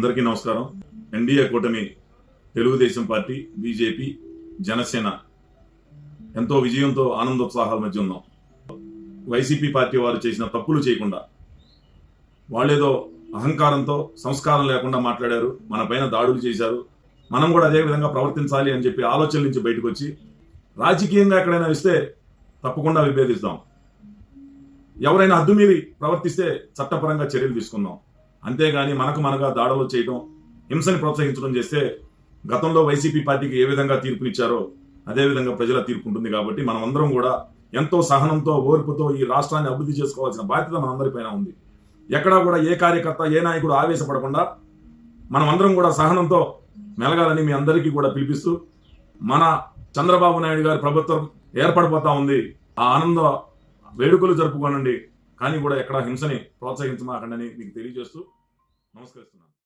అందరికీ నమస్కారం. ఎన్డీఏ కూటమి తెలుగుదేశం పార్టీ బీజేపీ జనసేన ఎంతో విజయంతో ఆనందోత్సాహాల మధ్య ఉన్నాం. వైసీపీ పార్టీ వారు చేసిన తప్పులు చేయకుండా వాళ్ళేదో అహంకారంతో సంస్కారం లేకుండా మాట్లాడారు మన పైన దాడులు చేశారు మనం కూడా అదే విధంగా ప్రవర్తించాలి అని చెప్పి ఆలోచన నుంచి బయటకు వచ్చి రాజకీయంగా ఎక్కడైనా ఇస్తే తప్పకుండా విభేదిస్తాం. ఎవరైనా హద్దు మీరి ప్రవర్తిస్తే చట్టపరంగా చర్యలు తీసుకుందాం. అంతేగాని మనకు మనగా దాడులు చేయడం హింసని ప్రోత్సహించడం చేస్తే గతంలో వైసీపీ పార్టీకి ఏ విధంగా తీర్పునిచ్చారో అదేవిధంగా ప్రజల తీర్పు ఉంటుంది కాబట్టి మనం అందరం కూడా ఎంతో సహనంతో ఓర్పుతో ఈ రాష్ట్రాన్ని అభివృద్ధి చేసుకోవాల్సిన బాధ్యత మనందరిపైన ఉంది. ఎక్కడా కూడా ఏ కార్యకర్త ఏ నాయకుడు ఆవేశపడకుండా మనం అందరం కూడా సహనంతో మెలగాలని మీ అందరికీ కూడా పిలిపిస్తూ మన చంద్రబాబు నాయుడు గారి ప్రభుత్వం ఏర్పడిపోతా ఉంది. ఆ ఆనంద వేడుకలు జరుపుకోనండి. కానీ కూడా ఎక్కడ హింసని ప్రోత్సహించమాకండి మీకు తెలియజేస్తూ నమస్కరిస్తున్నాను.